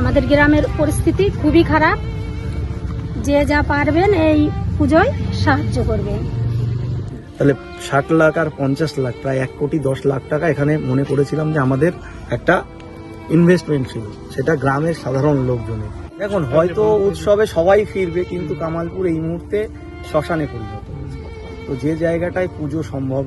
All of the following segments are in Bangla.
আমাদের গ্রামের পরিস্থিতি খুবই খারাপ। যে যা পারবেন এই পুজোয় সাহায্য করবেন তাহলে ষাট লাখ আর পঞ্চাশ লাখ, প্রায় এক কোটি দশ লাখ টাকা এখানে মনে করেছিলাম যে আমাদের একটা ইনভেস্টমেন্ট ছিল। সেটা গ্রামের সাধারণ লোকজনের। দেখুন, হয়তো উৎসবে সবাই ফিরবে, কিন্তু কামালপুর এই মুহূর্তে শ্মশানে পরিণত তো যে জায়গাটায় পুজো সম্ভব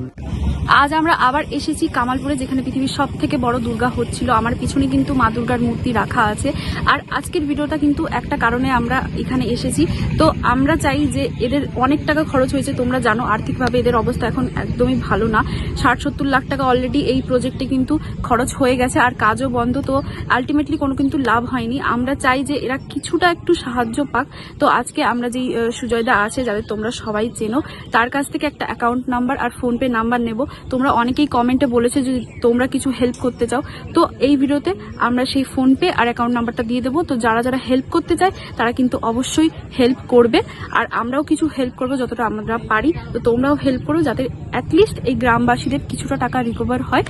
আজ আমরা আবার এসেছি কামালপুরে, যেখানে পৃথিবীর সব থেকে বড় দুর্গা হচ্ছিল। আমার পিছনে কিন্তু মা দুর্গার মূর্তি রাখা আছে। আর আজকের ভিডিওটা কিন্তু একটা কারণে আমরা এখানে এসেছি। তো আমরা চাই যে এদের অনেক টাকা খরচ হয়েছে, তোমরা জানো, আর্থিকভাবে এদের অবস্থা এখন একদমই ভালো না। ষাট সত্তর লাখ টাকা অলরেডি এই প্রজেক্টে কিন্তু খরচ হয়ে গেছে, আর কাজও বন্ধ। তো আলটিমেটলি কোনো কিন্তু লাভ হয়নি। আমরা চাই যে এরা কিছুটা একটু সাহায্য পাক। তো আজকে আমরা যেই সুজয়দা আছে, যাদের তোমরা সবাই চেনো, তার কাছ থেকে একটা অ্যাকাউন্ট নাম্বার আর ফোনপে নাম্বার নেব। তোমরা অনেকেই কমেন্টে বলেছে যে তোমরা কিছু হেল্প করতে চাও। তো এই ভিডিওতে আমরা সেই ফোনপে আর অ্যাকাউন্ট নাম্বারটা দিয়ে দেবো। তো যারা যারা হেল্প করতে চায়, তারা কিন্তু অবশ্যই হেল্প করবে। আর আমরাও কিছু হেল্প করব যতটা আমরা পারি। তো তোমরাও হেল্প করো যাতে অ্যাটলিস্ট এই গ্রামবাসীদের কিছুটা টাকা রিকভার হয়।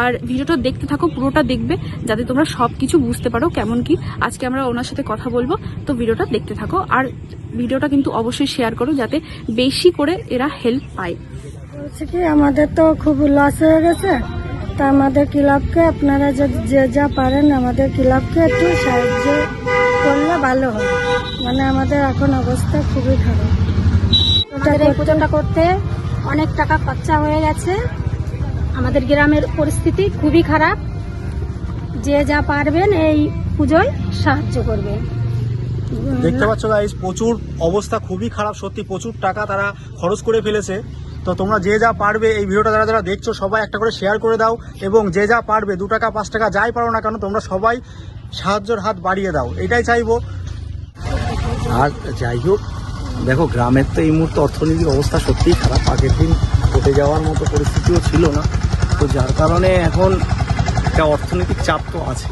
আর ভিডিওটা দেখতে থাকো, পুরোটা দেখবে, যাতে তোমরা সব কিছু বুঝতে পারো কেমন কি। আজকে আমরা ওনার সাথে কথা বলব, তো ভিডিওটা দেখতে থাকো। আর ভিডিওটা কিন্তু অবশ্যই শেয়ার করো যাতে বেশি করে এরা হেল্প পায়। বলছে কি আমাদের তো খুব লস হয়ে গেছে। তা আমাদের ক্লাবকে আপনারা যদি যে যা পারেন আমাদের ক্লাবকে একটু সাহায্য করলে ভালো হয়। মানে আমাদের এখন অবস্থা খুবই খারাপ। আমাদের এই পুজোটা করতে অনেক টাকা খরচা হয়ে গেছে। আমাদের গ্রামের পরিস্থিতি খুবই খারাপ। যে যা পারবেন এই পুজোয় সাহায্য করবেন দেখতে পাচ্ছ গাইস প্রচুর অবস্থা খুবই খারাপ সত্যি প্রচুর টাকা তারা খরচ করে ফেলেছে। তো তোমরা যে যা পারবে এই ভিডিওটা যারা যারা দেখছ, সবাই একটা করে শেয়ার করে দাও এবং যে যা পারবে, দু টাকা, পাঁচ টাকা যাই পারো না কেন, তোমরা সবাই সাহায্যের হাত বাড়িয়ে দাও। এটাই চাইব। আর যাই হোক, দেখো, গ্রামের তো এই মুহূর্তে অর্থনৈতিক অবস্থা সত্যিই খারাপ। আগের দিন ঘটে যাওয়ার মতো পরিস্থিতিও ছিল না। তো যার কারণে এখন একটা অর্থনৈতিক চাপ তো আছে।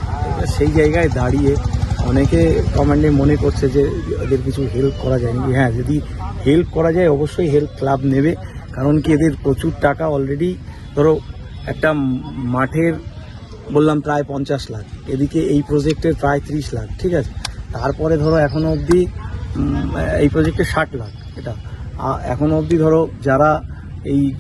সেই জায়গায় দাঁড়িয়ে অনেকে কমেন্টে মনে করছে যে, এদের কিছু হেল্প করা যায়নি। হ্যাঁ যদি হেল্প করা যায়, অবশ্যই হেল্প ক্লাব নেবে। কারণ কি এদের প্রচুর টাকা অলরেডি ধরো একটা মাঠের বললাম প্রায় পঞ্চাশ লাখ, এদিকে এই প্রজেক্টের প্রায় ত্রিশ লাখ, ঠিক আছে? তারপরে ধরো এখনও অবধি এই প্রজেক্টে ষাট লাখ, এটা। আ- এখনও অবধি ধরো যারা এই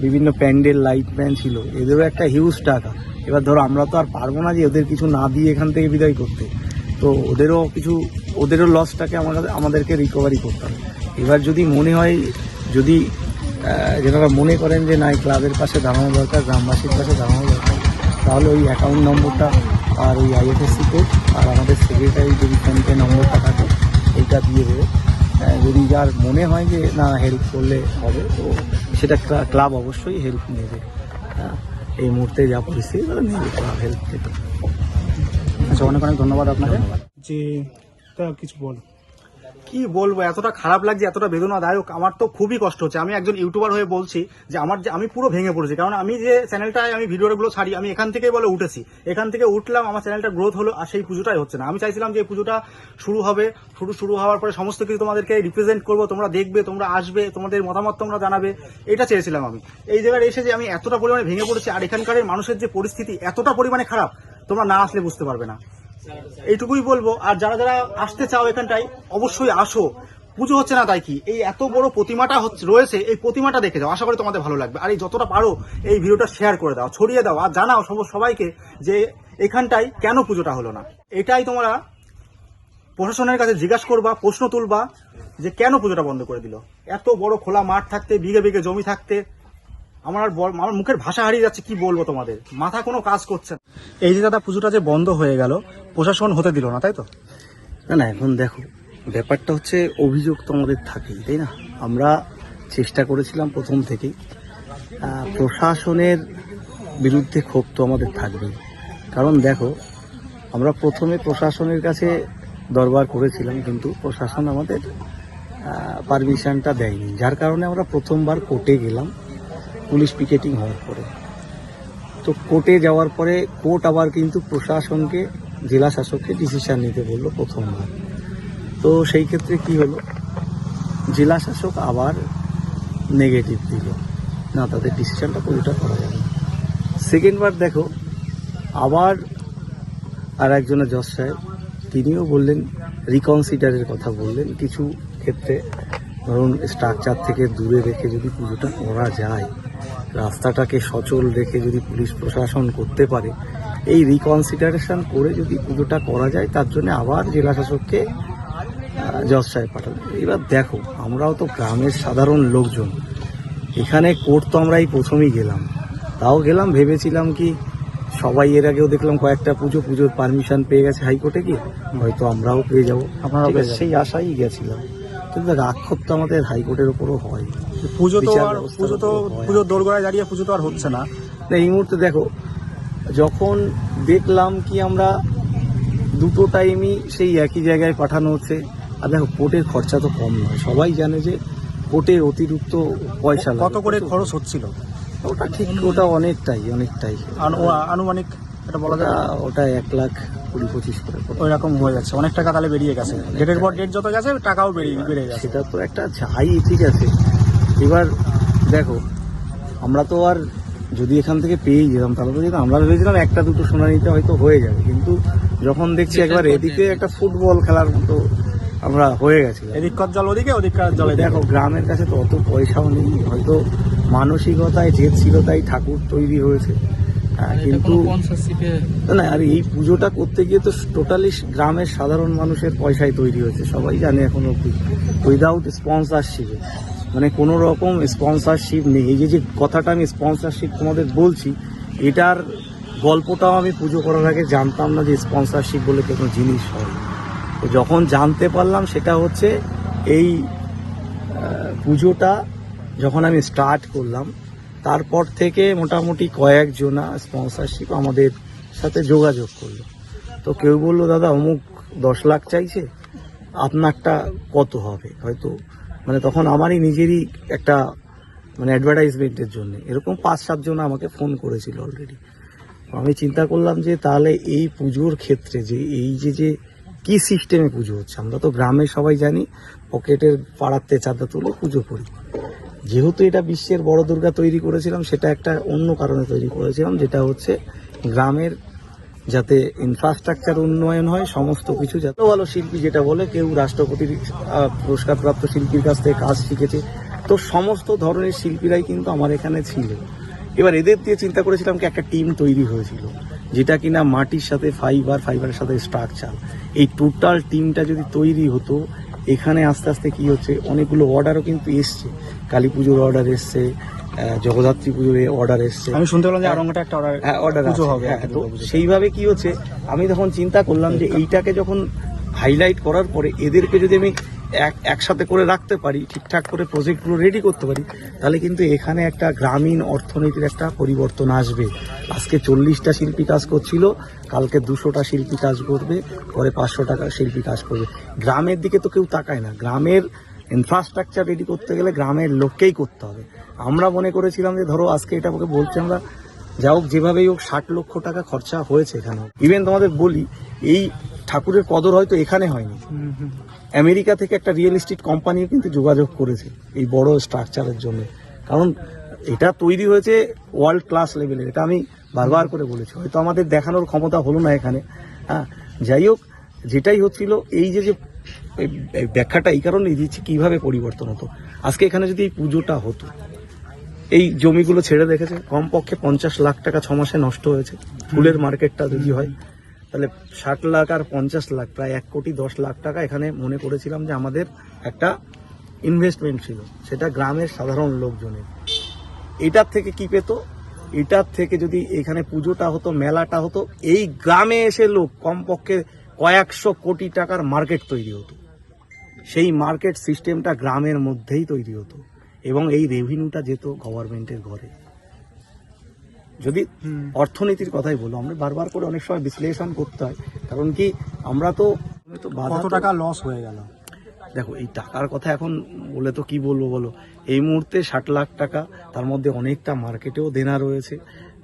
বিভিন্ন প্যান্ডেল লাইট ম্যান ছিল, এদেরও একটা হিউজ টাকা। এবার ধরো আমরা তো আর পারব না যে ওদের কিছু না দিয়ে এখান থেকে বিদায় করতে। তো ওদেরও কিছু, ওদেরও লসটাকে আমাদের, আমাদেরকে রিকভারি করতে হবে। এবার যদি মনে হয়, যদি যেনারা মনে করেন যে, না, এই ক্লাবের পাশে দাঁড়ানো দরকার, গ্রামবাসীর পাশে দাঁড়ানো দরকার, তাহলে ওই অ্যাকাউন্ট নম্বরটা আর ওই আইএফএসসি কোড আর আমাদের সেক্রেটারি যদি ফোনপে নম্বরটা থাকে এইটা দিয়ে দেবে। যদি যার মনে হয় যে, না হেল্প করলে হবে, তো সেটা ক্লা- ক্লাব অবশ্যই হেল্প নেবে। এই মুহূর্তে যা পরিস্থিতি, তাহলে নেবে ক্লাব হেল্প আচ্ছা অনেক অনেক ধন্যবাদ আপনাকে। যে তা কিছু বল কি বলব, এতটা খারাপ লাগছে, এতটা বেদনাদায়ক। আমার তো খুবই কষ্ট হচ্ছে। আমি একজন ইউটিউবার হয়ে বলছি যে, আমার যে, আমি পুরো ভেঙে পড়েছি। কারণ আমি যে চ্যানেলটায় আমি ভিডিওগুলো ছাড়ি, আমি এখান থেকেই বলে উঠেছি। এখান থেকে উঠলাম, আমার চ্যানেলটা গ্রোথ হলো, আর সেই পুজোটাই হচ্ছে না। আমি চাইছিলাম যে, এই পুজোটা শুরু হবে। শুরু শুরু হওয়ার পরে সমস্ত কিছু তোমাদেরকে রিপ্রেজেন্ট করব। তোমরা দেখবে, তোমরা আসবে, তোমাদের মতামত তোমরা জানাবে। এটা চেয়েছিলাম আমি। এই জায়গায় এসে যে, আমি এতটা পরিমাণে ভেঙে পড়েছি, আর এখানকার মানুষের যে পরিস্থিতি এতটা পরিমাণে খারাপ, তোমরা না আসলে বুঝতে পারবে না। এইটুকুই বলব। আর যারা যারা আসতে চাও এখানটায়, অবশ্যই আসো। পুজো হচ্ছে না তাই কি? এই এত বড় প্রতিমাটা হচ্ছে, রয়েছে, এই প্রতিমাটা দেখে যাও। আশা করি তোমাদের ভালো লাগবে। আর এই যতটা পারো, এই ভিডিওটা শেয়ার করে দাও, ছড়িয়ে দাও। আর জানাও সব- সবাইকে যে এখানটায় কেন পুজোটা হলো না। এটাই তোমরা প্রশাসনের কাছে জিজ্ঞাসা করবা, প্রশ্ন তুলবা যে কেন পুজোটা বন্ধ করে দিল? এত বড় খোলা মাঠ থাকতে, বিঘে বিঘে জমি থাকতে, আমার আর আমার মুখের ভাষা হারিয়ে যাচ্ছে, কি বলব তোমাদের? মাথা কোনো কাজ করছে এই যে দাদা, পুজোটা যে বন্ধ হয়ে গেল প্রশাসন হতে দিল না, তাই তো? না না, এখন দেখো, ব্যাপারটা হচ্ছে অভিযোগ তো আমাদের থাকেই, তাই না? আমরা চেষ্টা করেছিলাম প্রথম থেকেই। প্রশাসনের বিরুদ্ধে ক্ষোভ তো আমাদের থাকবেই। কারণ দেখো, আমরা প্রথমে প্রশাসনের কাছে দরবার করেছিলাম, কিন্তু প্রশাসন আমাদের পারমিশনটা দেয়নি। যার কারণে আমরা প্রথমবার কোর্টে গেলাম, পুলিশ পিকেটিং হওয়ার পরে। তো কোর্টে যাওয়ার পরে কোর্ট আবার কিন্তু প্রশাসনকে জেলা শাসককে ডিসিশন নিতে বলল প্রথমবার। তো সেই ক্ষেত্রে কি হলো? জেলা শাসক আবার নেগেটিভ দিল। না, তাদের ডিসিশনটা পুরোটা করা যাবে সেকেন্ডবার দেখো, আবার আর একজনের জজ সাহেব, তিনিও বললেন রিকনসিডারের কথা বললেন। কিছু ক্ষেত্রে ধরুন স্ট্রাকচার থেকে দূরে রেখে যদি পুজোটা করা যায়, রাস্তাটাকে সচল রেখে যদি পুলিশ প্রশাসন করতে পারে এই রিকনসিডারেশন করে যদি পুজোটা করা যায় তার জন্য আবার জেলা শাসককে জজ সাহেব পাঠাবে এবার দেখো আমরাও তো গ্রামের সাধারণ লোকজন। এখানে কোর্ট তো আমরা এই প্রথমেই গেলাম। তাও গেলাম ভেবেছিলাম কি সবাই এর আগেও দেখলাম কয়েকটা পুজো পুজোর পারমিশন পেয়ে গেছে হাইকোর্টে কি? হয়তো আমরাও পেয়ে যাব। যাবেন। সেই আশাই গেছিলাম। কিন্তু রাক্ষর তো আমাদের হাইকোর্টের উপরও হয়। পুজো তো পুজো তো পুজোর দোরগোড়ায় দাঁড়িয়ে পুজো তো আর হচ্ছে না। না এই মুহূর্তে দেখো যখন দেখলাম কি আমরা দুটো টাইমই সেই একই জায়গায় পাঠানো হচ্ছে আর দেখো কোর্টের খরচা তো কম নয়। সবাই জানে যে কোর্টের অতিরিক্ত পয়সা। কত করে খরচ হচ্ছিল? ওটা ঠিক ওটা অনেকটাই অনেকটাই। আন- আনুমানিক এটা বলা যায়? ওটা এক লাখ কুড়ি পঁচিশ করে। ওই রকম হয়ে যাচ্ছে। অনেক টাকা তাহলে বেরিয়ে গেছে। ডেটের পর ডেট যত গেছে টাকাও বেরিয়ে বেড়ে গেছে সেটা তো একটা যাই ঠিক আছে। এবার দেখো আমরা তো আর যদি এখান থেকে পেয়েই যেতাম তাহলে তো যেতাম। আমরা ভেবেছিলাম একটা দুটো শুনানিতে হয়তো হয়ে যাবে। কিন্তু যখন দেখছি একবার এদিকে একটা ফুটবল খেলার মতো আমরা হয়ে গেছি। এদিককার জল ওদিকে ওদিককার জলে দেখো গ্রামের কাছে তো অত পয়সাও নেই। হয়তো মানসিকতায় জেদ ছিল তাই ঠাকুর তৈরি হয়েছে। হ্যাঁ, কিন্তু না আর এই পুজোটা করতে গিয়ে তো টোটালি গ্রামের সাধারণ মানুষের পয়সায় তৈরি হয়েছে। সবাই জানে এখন অব্দি উইদাউট স্পন্সারশিপে মানে কোনো রকম স্পন্সারশিপ নেই। এই যে যে কথাটা আমি স্পন্সারশিপ তোমাদের বলছি, এটার গল্পটাও আমি পুজো করার আগে জানতাম না যে স্পন্সারশিপ বলে কোনো জিনিস হয়। তো যখন জানতে পারলাম, সেটা হচ্ছে এই পুজোটা যখন আমি স্টার্ট করলাম, তারপর থেকে মোটামুটি কয়েকজনা স্পন্সরশিপ আমাদের সাথে যোগাযোগ করল। তো কেউ বলল, দাদা, অমুক দশ লাখ চাইছে, আপনারটা কত হবে? হয়তো মানে তখন আমারই নিজেরই একটা মানে অ্যাডভার্টাইজমেন্টের জন্য। এরকম পাঁচ সাতজন আমাকে ফোন করেছিল অলরেডি আমি চিন্তা করলাম যে তাহলে এই পুজোর ক্ষেত্রে যে, এই যে যে কি সিস্টেমে পুজো হচ্ছে? আমরা তো গ্রামে সবাই জানি, পকেটের পাড়াতে চাঁদা তুলে পুজো করি। যেহেতু এটা বিশ্বের বড় দুর্গা তৈরি করেছিলাম, সেটা একটা অন্য কারণে তৈরি করেছিলাম, যেটা হচ্ছে গ্রামের যাতে ইনফ্রাস্ট্রাকচার উন্নয়ন হয়, সমস্ত কিছু যাতে ভালো শিল্পী যেটা বলে, কেউ রাষ্ট্রপতির পুরস্কারপ্রাপ্ত শিল্পীর কাছ থেকে কাজ শিখেছে। তো সমস্ত ধরনের শিল্পীরাই কিন্তু আমার এখানে ছিল। এবার এদের দিয়ে চিন্তা করেছিলাম কি একটা টিম তৈরি হয়েছিল, যেটা কিনা মাটির সাথে ফাইবার ফাইবারের সাথে স্ট্রাকচার এই টোটাল টিমটা যদি তৈরি হতো, এখানে আস্তে আস্তে কি হচ্ছে, অনেকগুলো অর্ডারও কিন্তু এসছে। কালী পুজোর অর্ডার এসছে জগদ্ধাত্রী পুজোর অর্ডার এসছে। আমি শুনতে পেলাম যে আরঙ্গটা একটা অর্ডার হ্যাঁ অর্ডার পুজো হবে হ্যাঁ তো সেইভাবে কি হচ্ছে? আমি তখন চিন্তা করলাম যে এইটাকে যখন হাইলাইট করার পরে এদেরকে যদি আমি এক একসাথে করে রাখতে পারি ঠিকঠাক করে প্রজেক্টগুলো রেডি করতে পারি তাহলে কিন্তু এখানে একটা গ্রামীণ অর্থনীতির একটা পরিবর্তন আসবে। আজকে চল্লিশটা শিল্পী কাজ করছিল কালকে দুশোটা শিল্পী কাজ করবে পরে পাঁচশো টাকা শিল্পী কাজ করবে। গ্রামের দিকে তো কেউ তাকায় না। গ্রামের ইনফ্রাস্ট্রাকচার রেডি করতে গেলে গ্রামের লোককেই করতে হবে। আমরা মনে করেছিলাম যে ধরো আজকে এটা আমাকে বলছি আমরা যা হোক যেভাবেই হোক ষাট লক্ষ টাকা খরচা হয়েছে এখানে। ইভেন তোমাদের বলি এই ঠাকুরের কদর হয়তো এখানে হয়নি। আমেরিকা থেকে একটা রিয়েল এস্টেট কোম্পানিও কিন্তু যোগাযোগ করেছে এই বড় স্ট্রাকচারের জন্য। কারণ এটা তৈরি হয়েছে ওয়ার্ল্ড ক্লাস লেভেলের এটা আমি বারবার করে বলেছি। হয়তো আমাদের দেখানোর ক্ষমতা হলো না এখানে। হ্যাঁ যাই হোক যেটাই হচ্ছিল এই যে যে এই ব্যাখ্যাটা এই কারণেই দিচ্ছি, কীভাবে পরিবর্তন হতো। আজকে এখানে যদি এই পুজোটা হতো, এই জমিগুলো ছেড়ে দেখেছে, কমপক্ষে পঞ্চাশ লাখ টাকা ছ মাসে নষ্ট হয়েছে। ফুলের মার্কেটটা যদি হয়, তাহলে ষাট লাখ আর পঞ্চাশ লাখ, প্রায় এক কোটি দশ লাখ টাকা এখানে মনে করেছিলাম যে আমাদের একটা ইনভেস্টমেন্ট ছিল, সেটা গ্রামের সাধারণ লোকজনের। এটার থেকে কি পেত? এটার থেকে যদি এখানে পুজোটা হতো, মেলাটা হতো, এই গ্রামে এসে লোক কমপক্ষে কয়েকশো কোটি টাকার মার্কেট তৈরি হতো। সেই মার্কেট সিস্টেমটা গ্রামের মধ্যেই তৈরি হতো এবং এই রেভিনিউটা যেত গভর্নমেন্টের ঘরে। যদি অর্থনীতির কথাই বলো আমরা বারবার করে অনেক সময় বিশ্লেষণ করতে হয় কারণ কি আমরা তো কত টাকা লস হয়ে গেল? দেখো এই টাকার কথা এখন বলে তো কি বলব বলো? এই মুহূর্তে ষাট লাখ টাকা তার মধ্যে অনেকটা মার্কেটেও দেনা রয়েছে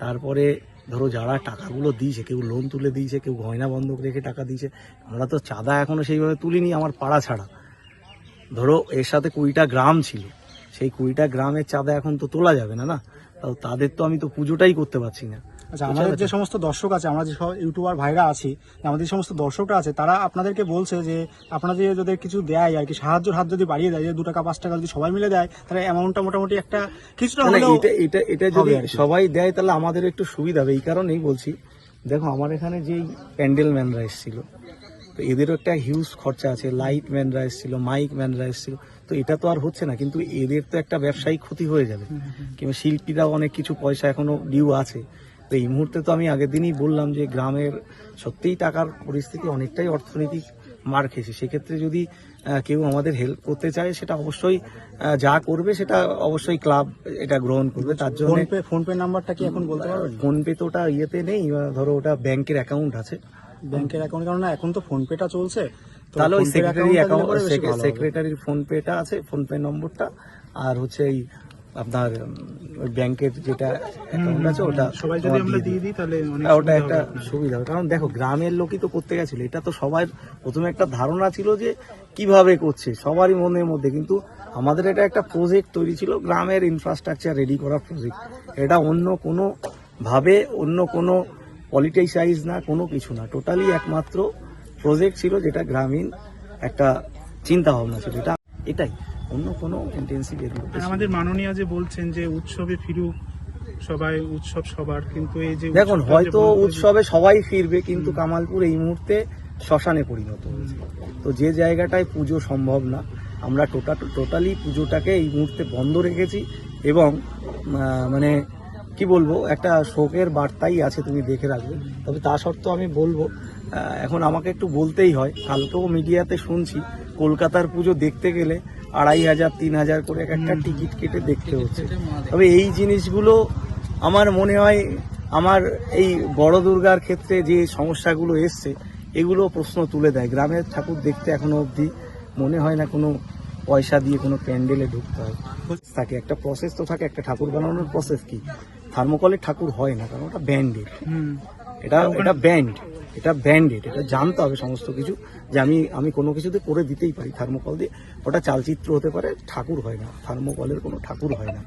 তারপরে ধরো যারা টাকাগুলো দিয়েছে, কেউ লোন তুলে দিয়েছে, কেউ গয়না বন্ধক রেখে টাকা দিয়েছে, আমরা তো চাঁদা এখনও সেইভাবে তুলিনি, আমার পাড়া ছাড়া। ধরো এর সাথে কুড়িটা গ্রাম ছিল, সেই কুড়িটা গ্রামের চাঁদা এখন তো তোলা যাবে না না? তাও তাদের তো আমি তো পুজোটাই করতে পারছি না। আচ্ছা আমাদের যে সমস্ত দর্শক আছে আমরা যে সব ইউটিউবার ভাইরা আছি আমাদের যে সমস্ত দর্শকরা আছে তারা আপনাদেরকে বলছে যে আপনাদের যদি কিছু দেয় আর কি সাহায্যের হাত যদি বাড়িয়ে দেয় যে দু টাকা পাঁচ টাকা যদি সবাই মিলে দেয় তাহলে অ্যামাউন্টটা মোটামুটি একটা কিছুটা হলেও এটা এটা এটা যদি। সবাই দেয় তাহলে আমাদের একটু সুবিধা হবে। এই কারণেই বলছি দেখো আমার এখানে যেই প্যান্ডেল ম্যানরা এসেছিল তো এদেরও একটা হিউজ খরচা আছে। লাইট ম্যানরা এসেছিল মাইক ম্যানরা এসেছিল তো এটা তো আর হচ্ছে না কিন্তু এদের তো একটা ব্যবসায়িক ক্ষতি হয়ে যাবে। কিংবা শিল্পীরাও অনেক কিছু পয়সা এখনও ডিউ আছে। তো এই মুহূর্তে তো আমি আগের দিনই বললাম যে গ্রামের সত্যিই টাকার পরিস্থিতি অনেকটাই অর্থনৈতিক মার খেয়েছে। সেক্ষেত্রে যদি কেউ আমাদের হেল্প করতে চায় সেটা অবশ্যই যা করবে সেটা অবশ্যই ক্লাব এটা গ্রহণ করবে। তার জন্য ফোন পে নাম্বারটা কি এখন বলতে পারবেন ফোন পে তো ওটা ইয়েতে নেই ধরো ওটা ব্যাংকের অ্যাকাউন্ট আছে। ব্যাংকের অ্যাকাউন্ট কারণ না এখন তো ফোন পেটা চলছে। তাহলে ওই সেক্রেটারি অ্যাকাউন্ট। সেক্রেটারির ফোন পেটা আছে ফোন পে নম্বরটা আর হচ্ছে এই আপনার ওই ব্যাংকের যেটা অ্যাকাউন্ট আছে ওটা সবাই যদি আমরা দিয়ে দিই। তাহলে হ্যাঁ, ওটা একটা সুবিধা হবে। কারণ দেখো গ্রামের লোকই তো করতে গেছিল। এটা তো সবার প্রথমে একটা ধারণা ছিল যে কীভাবে করছে সবারই মনের মধ্যে। কিন্তু আমাদের এটা একটা প্রজেক্ট তৈরি ছিল গ্রামের ইনফ্রাস্ট্রাকচার রেডি করার প্রজেক্ট এটা অন্য কোনো ভাবে অন্য কোনো পলিটিসাইজ না কোনো কিছু না। টোটালি একমাত্র প্রজেক্ট ছিল যেটা গ্রামীণ একটা চিন্তা ভাবনা ছিল। এটা এটাই। অন্য কোনো ইন্টেন্সিভ এর। আমাদের মাননীয় যে বলছেন যে উৎসবে ফিরুক সবাই উৎসব সবার কিন্তু এই যে দেখুন হয়তো হয়ে উৎসবে সবাই ফিরবে কিন্তু কামালপুর এই মুহূর্তে শ্মশানে পরিণত হয়েছে। তো যে জায়গাটায় পুজো সম্ভব না আমরা টোটা টোটালি পুজোটাকে এই মুহূর্তে বন্ধ রেখেছি এবং মানে কি বলব একটা শোকের বার্তাই আছে তুমি দেখে রাখবে। তবে তা সত্ত্বেও আমি বলব এখন আমাকে একটু বলতেই হয় কালকেও মিডিয়াতে শুনছি কলকাতার পুজো দেখতে গেলে আড়াই হাজার তিন হাজার করে এক একটা টিকিট কেটে দেখতে হচ্ছে। তবে এই জিনিসগুলো আমার মনে হয় আমার এই বড় দুর্গার ক্ষেত্রে যে সমস্যাগুলো এসছে এগুলো প্রশ্ন তুলে দেয়। গ্রামের ঠাকুর দেখতে এখনও অবধি মনে হয় না কোনো পয়সা দিয়ে কোনো প্যান্ডেলে ঢুকতে হয়। থাকে একটা প্রসেস তো থাকে একটা ঠাকুর বানানোর প্রসেস কি? থার্মোকলের ঠাকুর হয় না কারণ ওটা ব্যান্ডেড। এটা এটা ব্যান্ড এটা ব্যান্ডেড এটা জানতে হবে সমস্ত কিছু যে আমি আমি কোনো কিছুতে করে দিতেই পারি থার্মোকল দিয়ে। ওটা চালচিত্র হতে পারে ঠাকুর হয় না। থার্মোকলের কোনো ঠাকুর হয় না।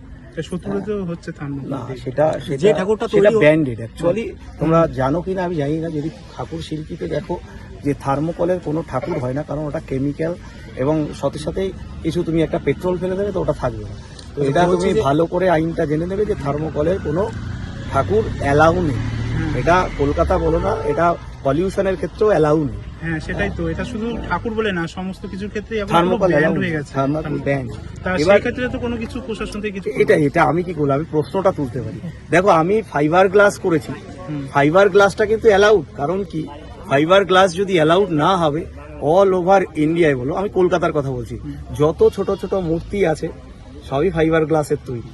না সেটা যে ঠাকুরটা সেটা ব্যান্ডেড অ্যাকচুয়ালি তোমরা জানো কিনা আমি জানি না যদি ঠাকুর শিল্পীতে দেখো যে থার্মোকলের কোনো ঠাকুর হয় না কারণ ওটা কেমিক্যাল এবং সাথে সাথে কিছু তুমি একটা পেট্রোল ফেলে দেবে তো ওটা থাকবে না। তো এটা তুমি ভালো করে আইনটা জেনে নেবে যে থার্মোকলের কোনো ঠাকুর অ্যালাউ নেই। এটা কলকাতা বলো না এটা পলিউশনের ক্ষেত্রেও অ্যালাউ নেই। হ্যাঁ সেটাই তো। এটা শুধু ঠাকুর বলে না সমস্ত কিছুর ক্ষেত্রে থার্মোকল ব্যান্ড হয়ে গেছে। থার্মোকল ব্যান্ড এবার ক্ষেত্রে তো কোনো কিছু প্রশাসন থেকে কিছু এটা এটা আমি কি করব আমি প্রশ্নটা তুলতে পারি। দেখো আমি ফাইবার গ্লাস করেছি। ফাইবার গ্লাসটা কিন্তু অ্যালাউড কারণ কি? ফাইবার গ্লাস যদি অ্যালাউড না হবে অল ওভার ইন্ডিয়ায় বলো আমি কলকাতার কথা বলছি যত ছোট ছোট মূর্তি আছে সবই ফাইবার গ্লাসের তৈরি।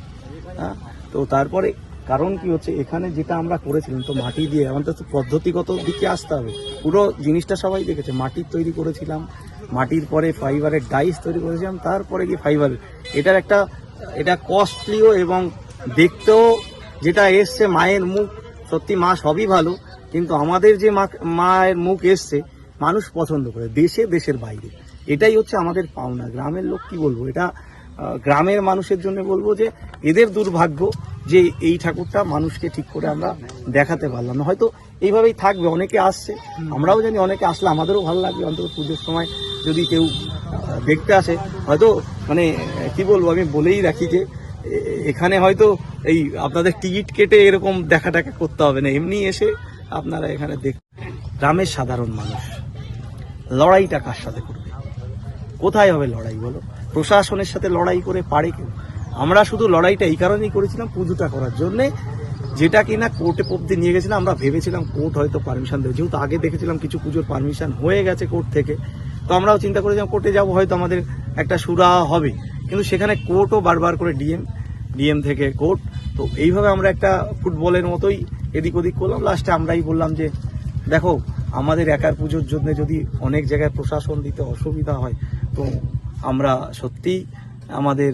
হ্যাঁ? তো তারপরে কারণ কি হচ্ছে, এখানে যেটা আমরা করেছিলাম, তো মাটি দিয়ে আমাদের তো পদ্ধতিগত দিকে আসতে হবে। পুরো জিনিসটা সবাই দেখেছে মাটির তৈরি করেছিলাম, মাটির পরে ফাইবারের ডাইস তৈরি করেছিলাম, তারপরে গিয়ে ফাইবার। এটার একটা, এটা কস্টলিও এবং দেখতেও যেটা এসছে, মায়ের মুখ, সত্যি মা সবই ভালো, কিন্তু আমাদের যে মায়ের মুখ এসছে, মানুষ পছন্দ করে, দেশে, দেশের বাইরে। এটাই হচ্ছে আমাদের পাওনা। গ্রামের লোক কি বলব? এটা গ্রামের মানুষের জন্য বলব যে, এদের দুর্ভাগ্য যে এই ঠাকুরটা মানুষকে ঠিক করে আমরা দেখাতে পারলাম না। হয়তো এইভাবেই থাকবে, অনেকে আসছে। আমরাও জানি অনেকে আসলে আমাদেরও ভালো লাগবে। অন্তত পুজোর সময় যদি কেউ দেখতে আসে, হয়তো মানে কি বলব, আমি বলেই রাখি যে এখানে হয়তো এই আপনাদের টিকিট কেটে এরকম দেখা টাকা করতে হবে না। এমনি এসে আপনারা এখানে দেখ, গ্রামের সাধারণ মানুষ, লড়াইটা কার সাথে করবে? কোথায় হবে লড়াই বলো? প্রশাসনের সাথে লড়াই করে পারে কেউ? আমরা শুধু লড়াইটা এই কারণেই করেছিলাম পুজোটা করার জন্যে। যেটা কিনা কোর্টে পব্দি নিয়ে গেছিলাম, আমরা ভেবেছিলাম কোর্ট হয়তো পারমিশন দেবে যেহেতু আগে দেখেছিলাম কিছু পুজোর পারমিশন হয়ে গেছে কোর্ট থেকে। তো আমরাও চিন্তা করেছিলাম কোর্টে যাব, হয়তো আমাদের একটা সুরা হবে। কিন্তু সেখানে কোর্টও বারবার করে ডিএম ডিএম থেকে কোর্ট তো এইভাবে আমরা একটা ফুটবলের মতোই এদিক ওদিক করলাম। লাস্টে আমরাই বললাম যে, দেখো, আমাদের একার পুজোর জন্য যদি অনেক জায়গায় প্রশাসন দিতে অসুবিধা হয়, তো আমরা সত্যিই আমাদের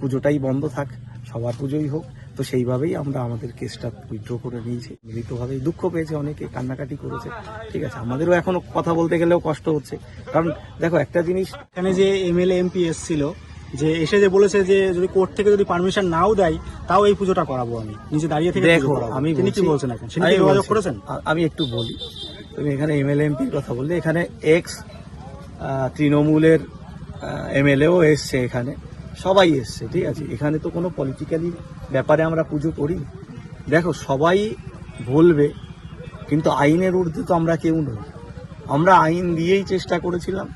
পুজোটাই বন্ধ থাক সবার পুজোই হোক তো সেইভাবেই আমরা আমাদের কেসটা উইথড্র করে নিয়েছি। মৃতভাবেই দুঃখ পেয়েছে অনেকে কান্নাকাটি করেছে। ঠিক আছে আমাদেরও এখনও কথা বলতে গেলেও কষ্ট হচ্ছে। কারণ দেখো একটা জিনিস এখানে যে এমএলএ এমপি এসছিল যে এসে যে বলেছে যে যদি কোর্ট থেকে যদি পারমিশন নাও দেয় তাও এই পুজোটা করাবো আমি। নিজে দাঁড়িয়ে থেকে দেখো আমি তিনি কি বলছেন এখন? যোগাযোগ করেছেন? আমি একটু বলি তুমি এখানে এমএলএ এমপির কথা বললে এখানে এক্স তৃণমূলের এমএলএও এসছে এখানে। সবাই এসছে, ঠিক আছে? এখানে তো কোনো পলিটিক্যালি ব্যাপারে আমরা পুজো করি। দেখো, সবাই বলবে, কিন্তু আইনের ঊর্ধ্বে তো আমরা কেউ নই। আমরা আইন দিয়েই চেষ্টা করেছিলাম।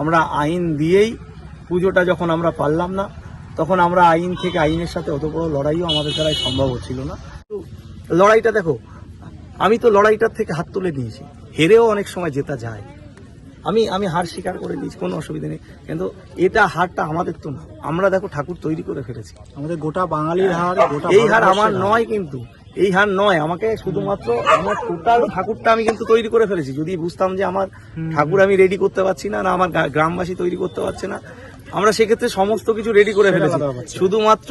আমরা আইন দিয়েই পুজোটা যখন আমরা পারলাম না, তখন আমরা আইন থেকে আইনের সাথে অত বড় লড়াইও আমাদের দ্বারাই সম্ভব হচ্ছিল না। লড়াইটা দেখো, আমি তো লড়াইটার থেকে হাত তুলে দিয়েছি। হেরেও অনেক সময় জেতা যায়। আমি আমি হার স্বীকার করে দিয়েছি কোনো অসুবিধা নেই। কিন্তু এটা হারটা আমাদের তো না। আমরা দেখো ঠাকুর তৈরি করে ফেলেছি। আমাদের গোটা বাঙালির হার এই হার আমার নয় কিন্তু এই হার নয়। আমাকে শুধুমাত্র আমার টোটাল ঠাকুরটা আমি কিন্তু তৈরি করে ফেলেছি। যদি বুঝতাম যে আমার ঠাকুর আমি রেডি করতে পারছি না না আমার গ্রামবাসী তৈরি করতে পারছে না আমরা সেক্ষেত্রে সমস্ত কিছু রেডি করে ফেলেছি। শুধুমাত্র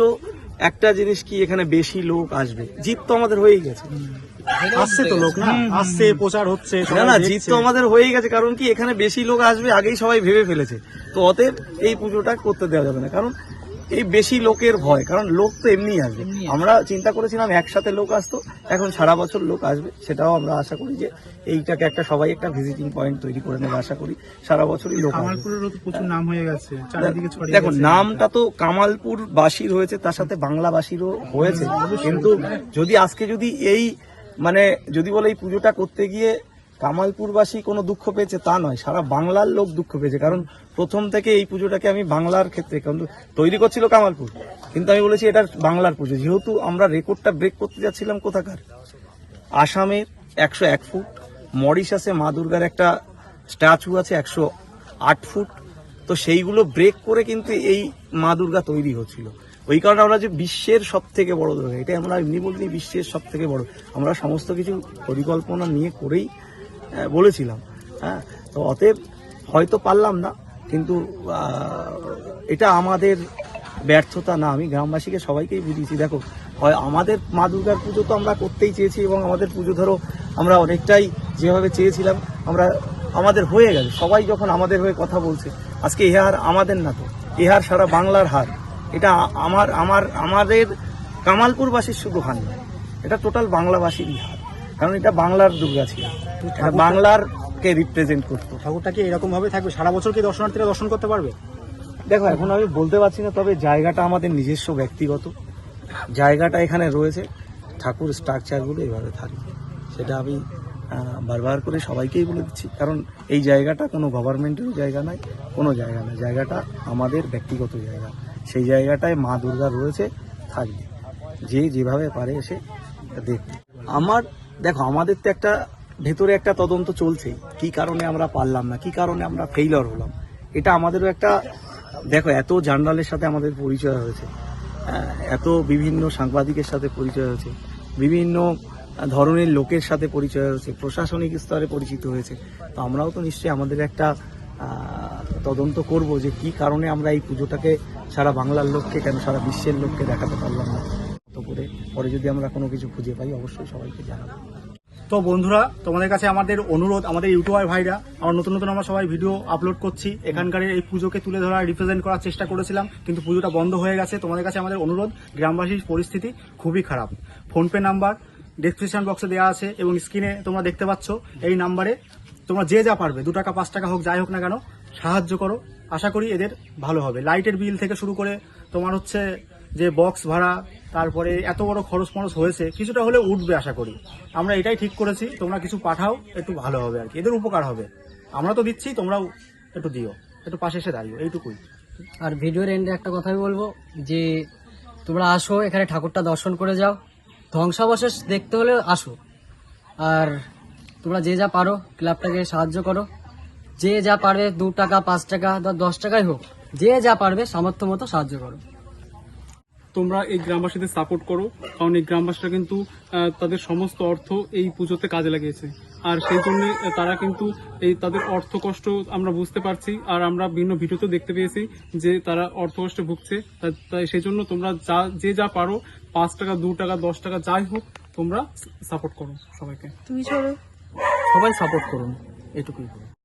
একটা জিনিস কি এখানে বেশি লোক আসবে? জিত তো আমাদের হয়েই গেছে। আসছে তো লোক না? আসছে প্রচার হচ্ছে না না জিত তো আমাদের হয়েই গেছে কারণ কি এখানে বেশি লোক আসবে আগেই সবাই ভেবে ফেলেছে। তো অতএব এই পুজোটা করতে দেওয়া যাবে না কারণ এই বেশি লোকের ভয় কারণ লোক তো এমনি আসবে। আমরা চিন্তা করেছিলাম একসাথে লোক আসতো এখন সারা বছর লোক আসবে সেটাও আমরা আশা করি যে এইটাকে একটা সবাই একটা ভিজিটিং পয়েন্ট তৈরি করে নেবে আশা করি সারা বছরই লোক আসবে। কামালপুরেরও তো প্রচুর নাম হয়ে গেছে দেখো নামটা তো কামালপুর বাসীর হয়েছে তার সাথে বাংলাবাসীরও হয়েছে কিন্তু যদি আজকে যদি এই মানে যদি বলে এই পুজোটা করতে গিয়ে কামালপুরবাসী কোনো দুঃখ পেয়েছে, তা নয়। সারা বাংলার লোক দুঃখ পেয়েছে। কারণ প্রথম থেকে এই পুজোটাকে আমি বাংলার ক্ষেত্রে তৈরি করছিল কামালপুর। কিন্তু আমি বলেছি এটা বাংলার পুজো। যেহেতু আমরা রেকর্ডটা ব্রেক করতে যাচ্ছিলাম কোথাকার? আসামের একশো এক ফুট মরিশাসে মা দুর্গার একটা স্ট্যাচু আছে একশো আট ফুট। তো সেইগুলো ব্রেক করে কিন্তু এই মা দুর্গা তৈরি হচ্ছিল। ওই কারণে আমরা যে বিশ্বের সব থেকে বড় দুর্গা এটা আমরা এমনি বলিনি, বিশ্বের সব থেকে বড়। আমরা সমস্ত কিছু পরিকল্পনা নিয়ে করেই বলেছিলাম হ্যাঁ? তো অতএব হয়তো পারলাম না, কিন্তু এটা আমাদের ব্যর্থতা না। আমি গ্রামবাসীকে সবাইকেই বুঝিয়েছি, দেখো, হয় আমাদের মা দুর্গার পুজো তো আমরা করতেই চেয়েছি এবং আমাদের পুজো ধরো আমরা অনেকটাই যেভাবে চেয়েছিলাম, আমরা আমাদের হয়ে গেছে সবাই যখন আমাদের হয়ে কথা বলছে, আজকে এ হার আমাদের না তো, এ হার সারা বাংলার হার। এটা আমার আমার আমাদের কামালপুরবাসীর শুধু হার নয় এটা টোটাল বাংলাবাসীরই হার কারণ এটা বাংলার দুর্গা ছিল। এটা বাংলারকে রিপ্রেজেন্ট করতো। ঠাকুরটা কি এরকম ভাবে থাকবে সারা বছর কি দর্শনার্থীরা দর্শন করতে পারবে? দেখো এখন আমি বলতে পারছি না তবে জায়গাটা আমাদের নিজস্ব ব্যক্তিগত। জায়গাটা এখানে রয়েছে ঠাকুর স্ট্রাকচারগুলো এভাবে থাকবে। সেটা আমি বারবার করে সবাইকেই বলে দিচ্ছি। কারণ এই জায়গাটা কোনো গভর্নমেন্টেরও জায়গা নয় কোনো জায়গা নয়। জায়গাটা আমাদের ব্যক্তিগত জায়গা। সেই জায়গাটায় মা দুর্গা রয়েছে থাকবে। যে যেভাবে পারে এসে দেখবে। আমার দেখো আমাদের তো একটা ভেতরে একটা তদন্ত চলছেই কি কারণে আমরা পারলাম না? কি কারণে আমরা ফেইলর হলাম? এটা আমাদেরও একটা দেখো এত জার্নালের সাথে আমাদের পরিচয় হয়েছে। হ্যাঁ, এত বিভিন্ন সাংবাদিকের সাথে পরিচয় হয়েছে। বিভিন্ন ধরনের লোকের সাথে পরিচয় হয়েছে। প্রশাসনিক স্তরে পরিচিত হয়েছে। তো আমরাও তো নিশ্চয়ই আমাদের একটা তদন্ত করব যে কি কারণে আমরা এই পুজোটাকে সারা বাংলার লোককে কেন সারা বিশ্বের লোককে দেখাতে পারলাম না। তো করে পরে যদি আমরা কোনো কিছু খুঁজে পাই, অবশ্যই সবাইকে জানাব। তো বন্ধুরা, তোমাদের কাছে আমাদের অনুরোধ, আমাদের ইউটিউবার ভাইরা, আমরা নতুন নতুন আমরা সবাই ভিডিও আপলোড করছি। এখানকার এই পুজোকে তুলে ধরা রিপ্রেজেন্ট করার চেষ্টা করেছিলাম, কিন্তু পুজোটা বন্ধ হয়ে গেছে। তোমাদের কাছে আমাদের অনুরোধ, গ্রামবাসীর পরিস্থিতি খুবই খারাপ। ফোনপে নাম্বার ডেসক্রিপশন বক্সে দেওয়া আছে এবং স্ক্রিনে তোমরা দেখতে পাচ্ছ এই নাম্বারে তোমরা যে যা পারবে, দু টাকা, পাঁচ টাকা হোক, যাই হোক না কেন সাহায্য করো। আশা করি এদের ভালো হবে। লাইটের বিল থেকে শুরু করে তোমার হচ্ছে যে বক্স ভাড়া, তারপরে এত বড় খরচ মরচ হয়েছে, কিছুটা হলে উঠবে আশা করি। আমরা এটাই ঠিক করেছি। তোমরা কিছু পাঠাও, একটু ভালো হবে আর কি। এদের উপকার হবে। আমরা তো দিচ্ছি, তোমরাও একটু দিও। একটু পাশে এসে দাঁড়িও, এইটুকুই। আর ভিডিওর এন্ডে একটা কথাই বলব, যে তোমরা আসো, এখানে ঠাকুরটা দর্শন করে যাও। ধ্বংসাবশেষ দেখতে হলে আসো। আর তোমরা যে যা পারো, ক্লাবটাকে সাহায্য করো। যে যা পারবে দু টাকা পাঁচ টাকা বা দশ টাকাই হোক যে যা পারবে সামর্থ্য মতো সাহায্য করো। তোমরা এই গ্রামবাসীদের সাপোর্ট করো কারণ এই গ্রামবাসীরা কিন্তু তাদের সমস্ত অর্থ এই পুজোতে কাজে লাগিয়েছে। আর সেই জন্য তারা কিন্তু এই তাদের অর্থ কষ্ট আমরা বুঝতে পারছি আর আমরা বিভিন্ন ভিডিওতে দেখতে পেয়েছি যে তারা অর্থ কষ্টে ভুগছে। তাই সেই জন্য তোমরা যা যে যা পারো পাঁচ টাকা দু টাকা দশ টাকা যাই হোক তোমরা সাপোর্ট করো সবাইকে। তুমি সবাই সাপোর্ট করুন এটুকুই।